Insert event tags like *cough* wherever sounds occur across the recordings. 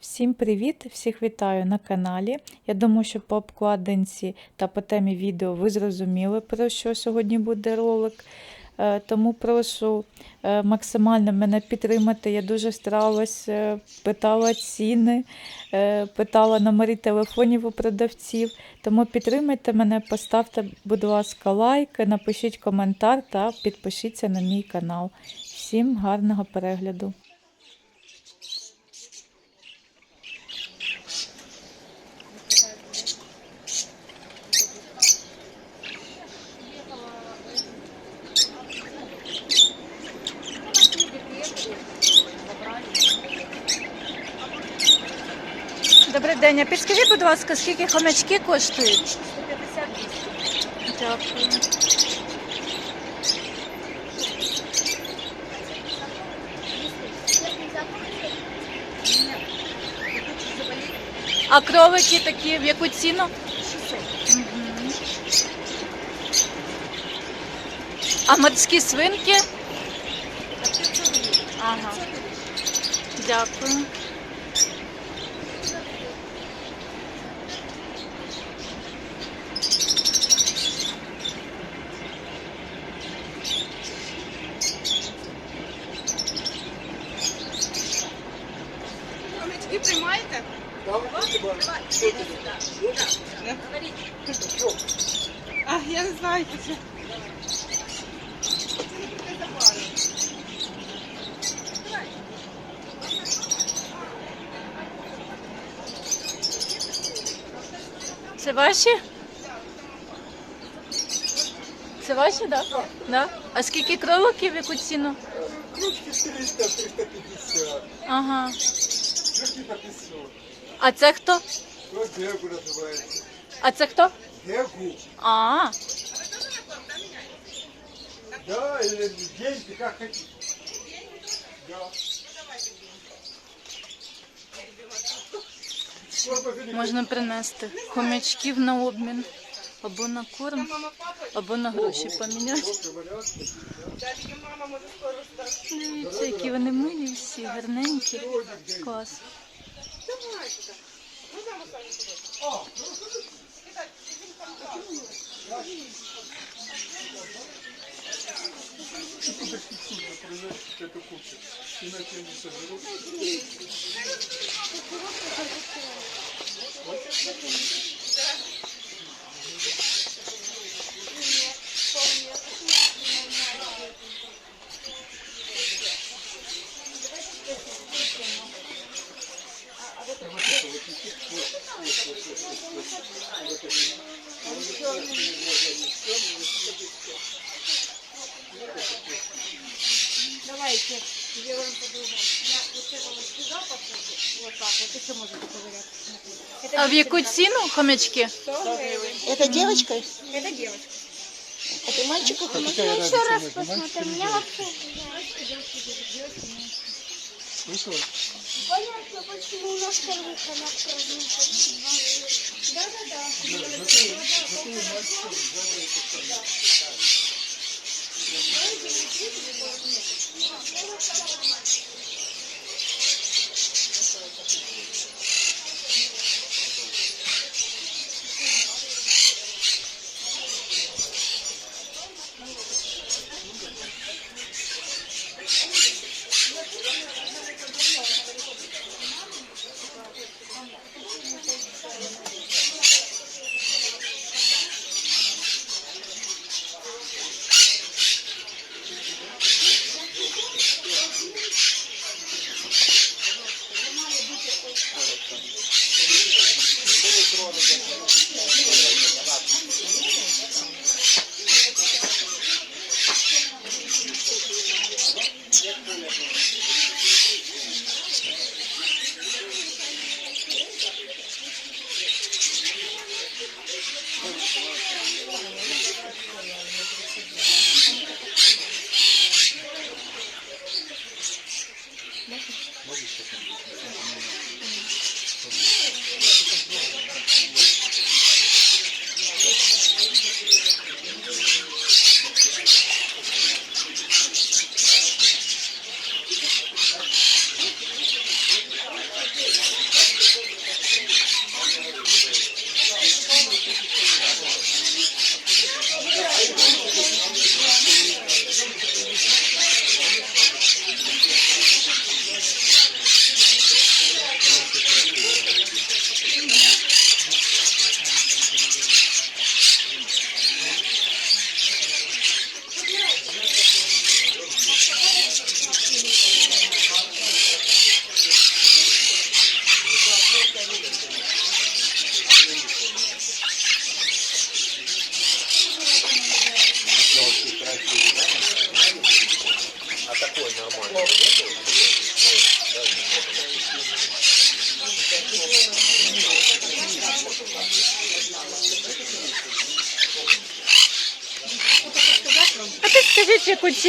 Всім привіт! Всіх вітаю на каналі. Я думаю, що по обкладинці та по темі відео ви зрозуміли, про що сьогодні буде ролик. Е, Тому прошу е, максимально мене підтримати. Я дуже старалась, е, питала ціни, питала номери телефонів у продавців. Тому підтримайте мене, поставте, будь ласка, лайк, напишіть коментар та підпишіться на мій канал. Всім гарного перегляду! Добрий день. А підскажіть, будь ласка, скільки хомячки коштують? 150 Дякую. А кролики такі в яку ціну? 600. А морські свинки? Ага. Дякую. Приймаєте? А, я не знаю. Це. Це ваші? Це ваші, так? Да? Да? А скільки кроликів, яку ціну? Кружки 400, 350, Ага. Кружки по 500. А це хто? То Гегу називається. А це хто? Гегу. А, Да, или деньги, как хотите. Да. Можна принести хомячків на обмін. Або на корм, або на гроші поміняти. Дивіться, які вони милі всі, гарненькі. Клас. Давайте делаем по-другому. Вот так, вот еще можете поверять. А в яку девочка. хомячки? Это девочка? Это девочка. А ты мальчику ну, еще раз посмотрим. мальчиком вообще Понятно, почему у нас первый канал продвинулся. Да-да-да. Thank you.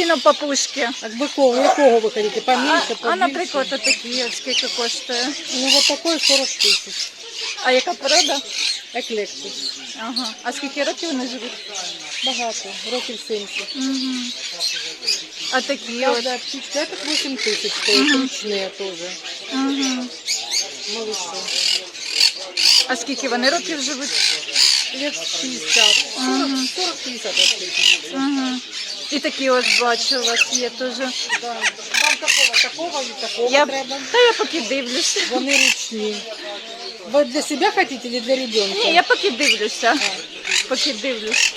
ціну папушки? А какого, якого ви хотите? А, Поменьше, а побольше? наприклад, отакі, от скільки коштує? Ну, вот такой 40 тысяч. А яка порода? Еклектус. Ага. А скільки років вони живуть? Багато, років 70. Угу. А такі от. Каждая птичка, это 8 тысяч стоит, ручные тоже. Угу. Малыши. А скільки вони років живуть? Лет 60. 40, 40 50 вообще. Угу. І такі от бачу, у вас є теж. Да. Вам такого, такого і такого Я, треба. та я поки дивлюся. Вони ручні. Ви для себя хотите или для ребенка? Ні, я поки дивлюся. Поки дивлюсь.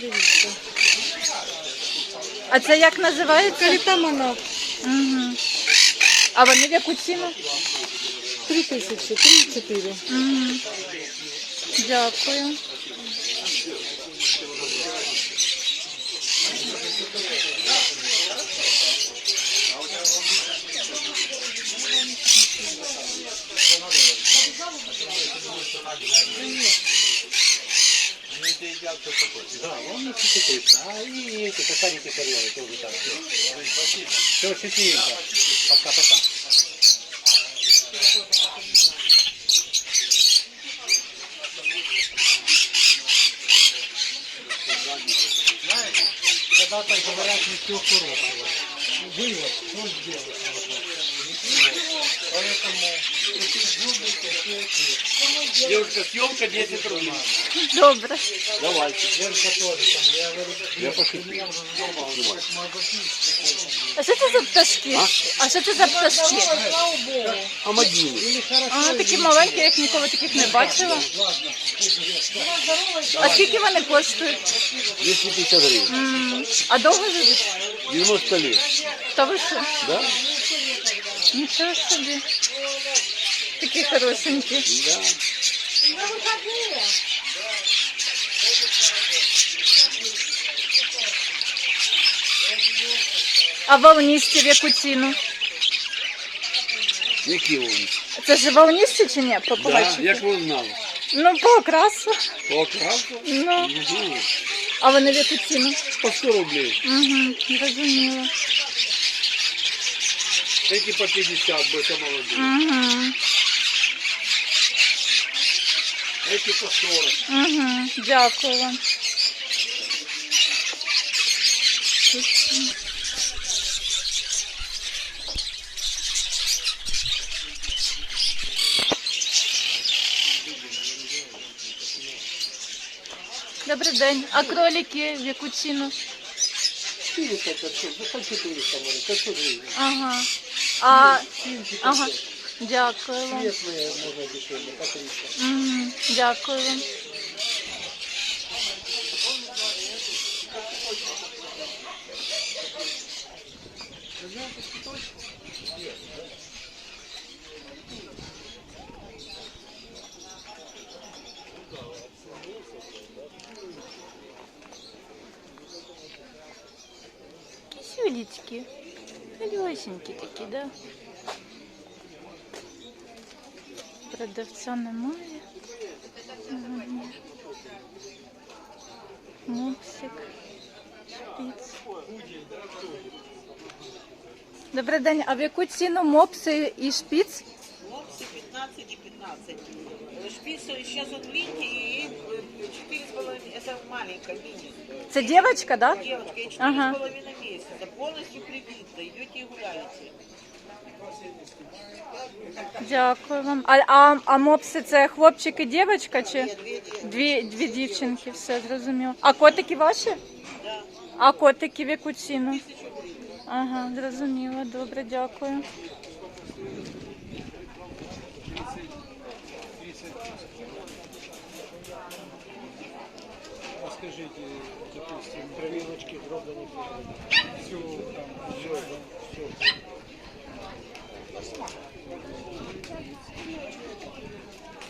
Дивіться. А це як називається? Калітамана. Угу. А вони в яку ціну? 3 тисячі, 3-4. Угу. Дякую. Да, он не критикуется. А и эти касарики королевы тоже так. Все, счастливенько. Пока-пока. Знаешь, когда так говорят, не все хорошего. Вывод, что сделать Девушка, съемка 10 рублей. Добре. Давайте. Тоже там, я пошутил. А що це за пташки? А що це за пташки? Амадины. Или А, такі маленькі, я їх ніколи таких не бачила. А скільки вони коштують? 250 гривен. М, А довго живуть? 90 лет. Та ви що? Да? Нічого собі. Такі хорошенькі. Да. А волнисті в яку ціну? Які вони? Це ж волнисті чи ні? Да, Попугайчики? як ви знали? Ну, по окрасу. По окрасу? Ну, Угу. а вони в яку ціну? По 100 рублей. Угу, зрозуміло. Эти по 50, бо это молодые. Угу, Эти по 40. угу, дякую вам. Добрий день. А кролики в яку ціну? 400 500, ну там 400 может, 500 гривен. Ага. А, ага. Дякую вам. Светлые можно дешевле, по 300. Мгм, Дякую вам. Малюсенькі такі, да? Продавця немає. Мопсик. Шпіц. Добрий день, а в яку ціну мопси і шпіц? Мопсы 15 и 15. Э, Шпиц сейчас видите, и 4,5, это маленькая мини. Це дівчинка, да? Девочка, и 4,5 Ага. месяца, полностью привита, идете и гуляете. Дякую вам. А, а, а мопси це хлопчик і дівчинка чи? Дві, дві дівчинки, все зрозуміло. А котики ваші? А котики в яку ціну? Ага, зрозуміло, добре, дякую. Скажите, допустим, травиночки, дробные все там, все, все.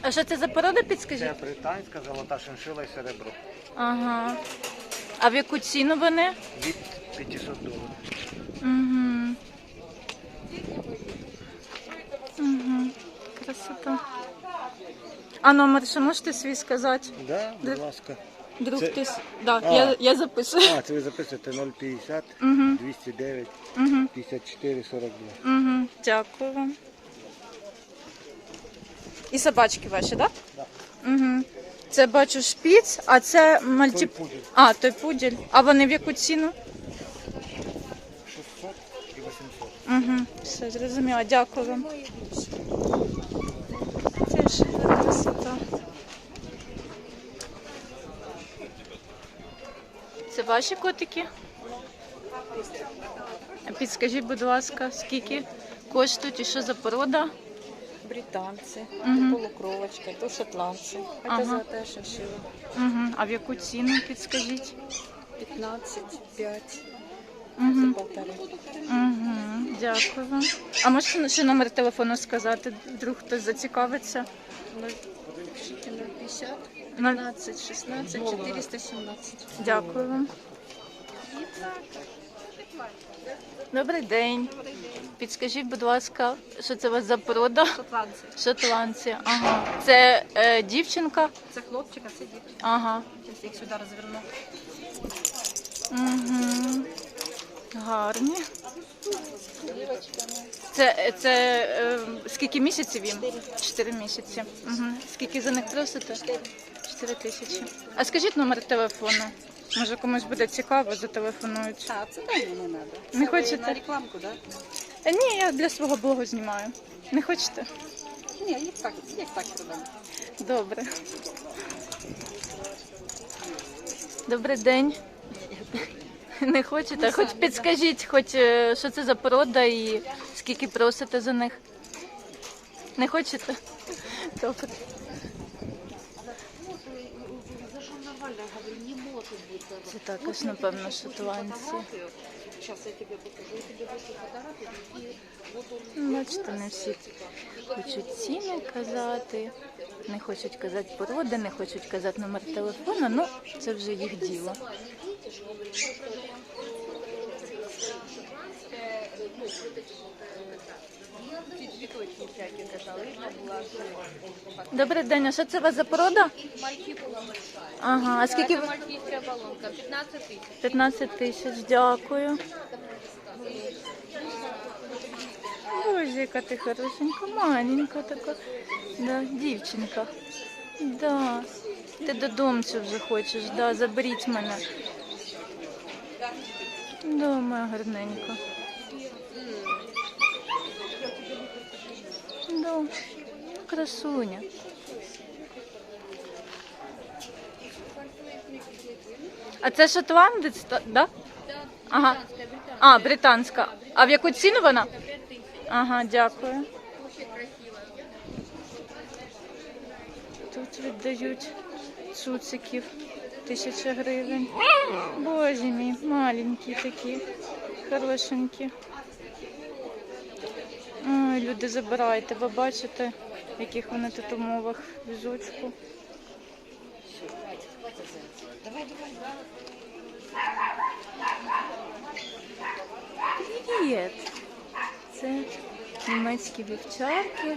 А що це за порода, підскажіть? Це британська золота шиншила і серебро. Ага. А в яку ціну вони? Від 500 доларів. Угу. Угу. Красота. А номер ще можете свій сказати? Да, будь ласка. Вдруг Це- хтось. Да, А. я, я записую. А, це ви записуєте 050 Угу, 209 угу, 54 42. угу. Дякую вам. І собачки ваші, так? Да. Угу. Це бачу шпіц, а це мальті... Той пудель А, той пуділь. А вони в яку ціну? 600 і 800. Угу. Все, зрозуміла. Дякую вам. Це ж за красота. Це ваші котики? А Підскажіть, будь ласка, скільки коштують і що за порода? Британцы, Мгм. полукровочка, то шотландцы. Это Ага. золотая шиншилла. Угу. А в яку ціну підскажіть? 15, 5, Угу. за полторы. Угу. Дякую вам. А можете ще номер телефону сказати, вдруг хтось зацікавиться? 050, Ноль- 15, 16, 417. Дякую вам. Добрий день. Підскажіть, будь ласка, що це у вас за порода? Шотландці. Шотландці. Ага. Це е, дівчинка? Це хлопчик, а це дівчинка. Ага. Зараз їх сюди розверну. Угу. Гарні. Це, це е, скільки місяців їм? Чотири місяці. Угу. Скільки за них просите? Чотири тисячі. А скажіть номер телефону. Може комусь буде цікаво, зателефонують. А, це да, не надо. Не Це ви хочете? На рекламку, да? Е, Ні, я для свого блогу знімаю. Не хочете? Ні, їх так, їх так продам. Добре. Добрий день. *laughs* Не хочете? Хоч підскажіть, хоч е, що це за порода і скільки просите за них. Не хочете? Добре. Це також, напевно, шотландці. Ну, Бачите, не всі хочуть ціни казати, не хочуть казати породи, не хочуть казати номер телефону, ну це вже їх діло. Добрий день, а що це у вас за порода? Ага, а скільки ви? Мальтійська балонка, 15 тисяч. 15 тисяч, дякую. Боже, яка ти хорошенька, маленька така. Да, дівчинка. Да. Ти додому вже хочеш, да, заберіть мене. Да, моя. Да, красуня. А це шотландець, так? Да? Ага. А, британська. А в яку ціну вона? Ага, дякую. Тут віддають цуциків. Тисяча гривень. Боже мій, маленькі такі, хорошенькі. Люди забирайте, ви бачите, в яких вони тут умовах візочку. Привіт! Це німецькі вівчарки.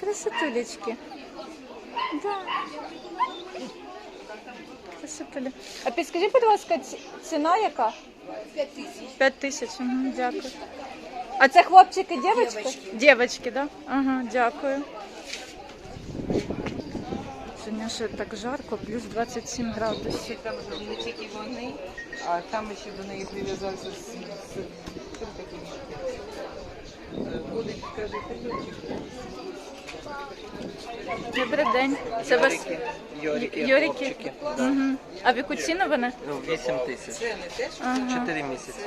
Красотулечки. Да. Красотуля. А підскажіть, будь ласка, ці- ціна яка? П'ять тисяч. П'ять тисяч, угу, дякую. А це хлопчики, дівчатки? Дівчатки, да? Ага, дякую. Сьогодні ще так жарко, плюс 27 градусів. Там не тільки вони, а там ще до неї прив'язався з, з, з таким. Будуть, каже, Добрий день. Це вас Йорики, Йорики? хлопчики. Угу. А в яку ціну вони? Ну, 8 тисяч. Ага. 4 місяці.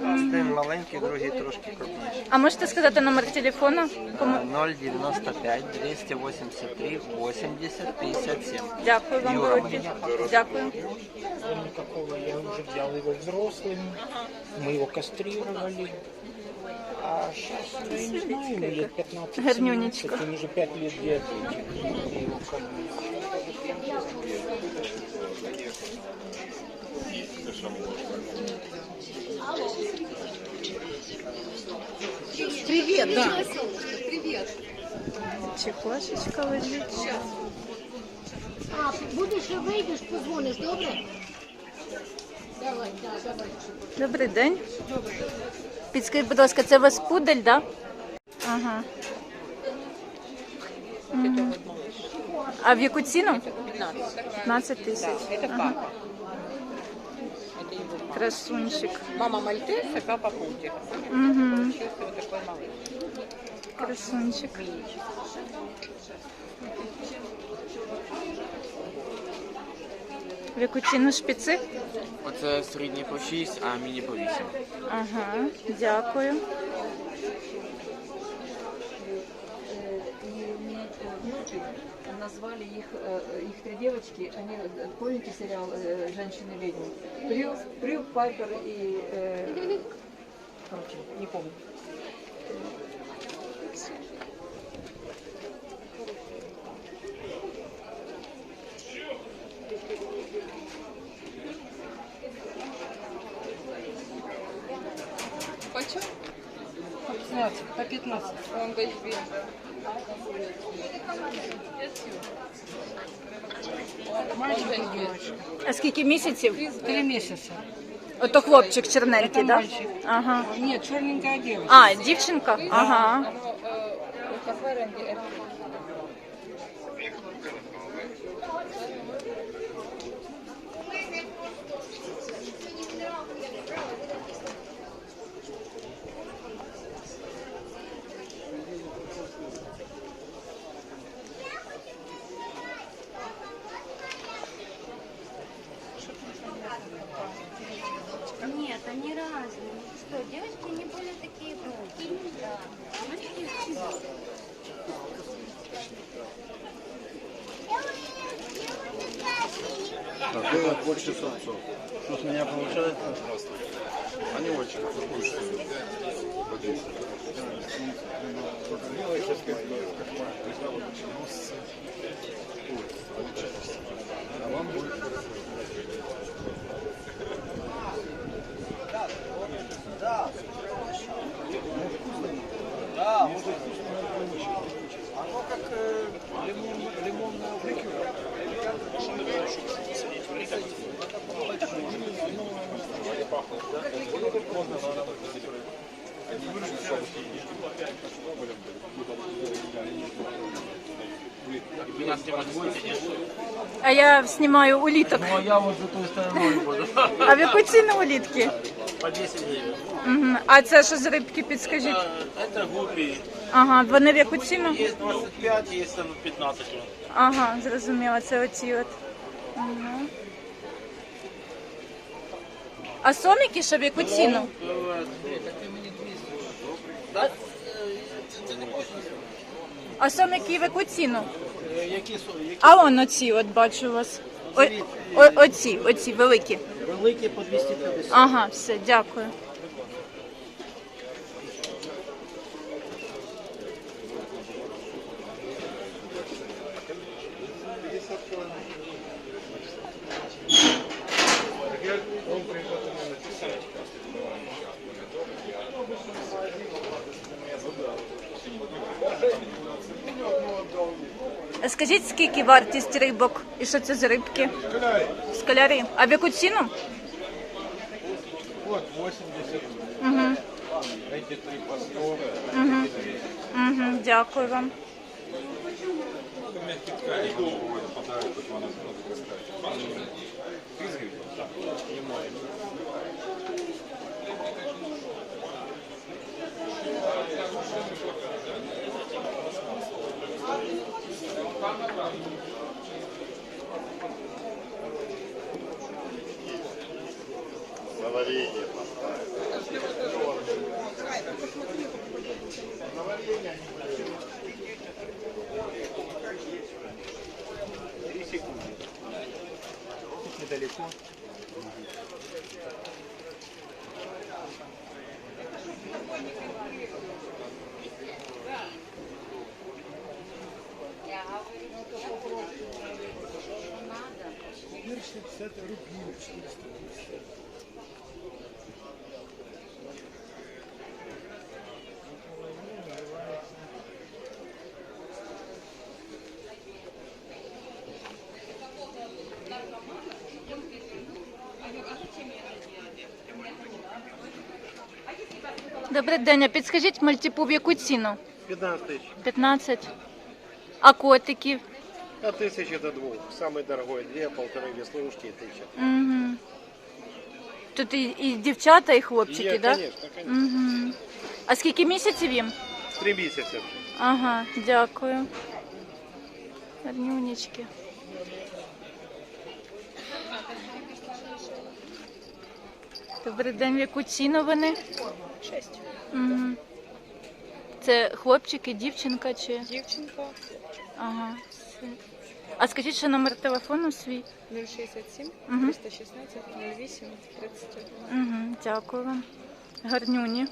Один маленький, другий трошки крупніший. А можете сказати номер телефону? Кому? 095 283 80 57. Дякую вам Юра велике. Дякую. Никакого я уже взял его взрослым. Мы его кастрировали. А сейчас, я не знаю, ему лет 15 Гарнюнечко. 17, он уже 5 лет диабетик. Его кормлю. Привет, да. Чехлашечка лежить. А, будеш вийдеш, позвониш, добре? Давай, да, давай. Добрий день. Підскажіть, будь ласка, це у вас пудель, так? Да? Ага. Мгм. А в яку ціну? 15 тисяч. Это Ага. папа. Это его мама. Красунчик. Мама мальтес, а папа путик. Угу. Получился вот такой малыш. Красунчик. В яку ціну шпіци? Оце середній по 6, а міні по 8. Ага, дякую. назвали их, э, их три девочки, они, э, помните сериал э, «Женщины-ведьмы»? Прю, Прю, Пайпер и... э, короче, не помню. 16, по 15. Он говорит, А скільки місяців? Три місяці. Ото хлопчик черненький, да? Ага. Нет, черненькая девочка. А, дівчинка? Ага. Они разные. Ну Что, девочки не более такие тонкие. Да. А мальчики Так, больше самцов. Что с меня получается? Они очень вкусные. А вам больше. А я знімаю уліток. Ну, а я вот за той стороною буду. А в яку ціну улітки? По 10 гривен. Угу. А це що з рибки, підскажіть? Это гупи. Ага, вони в яку ціну? Есть 25, есть там 15. Ага, зрозуміла, це оці от. Угу. А соміки що в яку ціну? А соміки в яку ціну? Які со- які А он оці, от бачу у вас. О, о, оці, оці, великі. великі по 250. Ага, все, дякую. А Скільки вартість рибок і що це за рибки? Скалярі. А в яку ціну? Вот 80, Угу. эти три по 100. Угу. Угу. Дякую вам. Говорение. Три секунды. Недалеко. Это что, не Да. Я Добрий день, а підскажіть мальтіпу в яку ціну? 15 тисяч. 15. А котиків? От тысячи до двух. Самый дорогой две, полторы веслушки и тысяча. Угу. Тут і, і дівчата, і хлопчики, Є, так? Да? конечно, конечно. Угу. А скільки місяців їм? Три месяца. Ага, дякую. Гарнюнечки. Добрий день, в яку ціну вони? Шесть. Угу. Це хлопчик і дівчинка чи? Дівчинка Ага. А скажіть, що номер телефону свій? 067 Угу. 316 08 31. Угу, дякую вам. Гарнюні.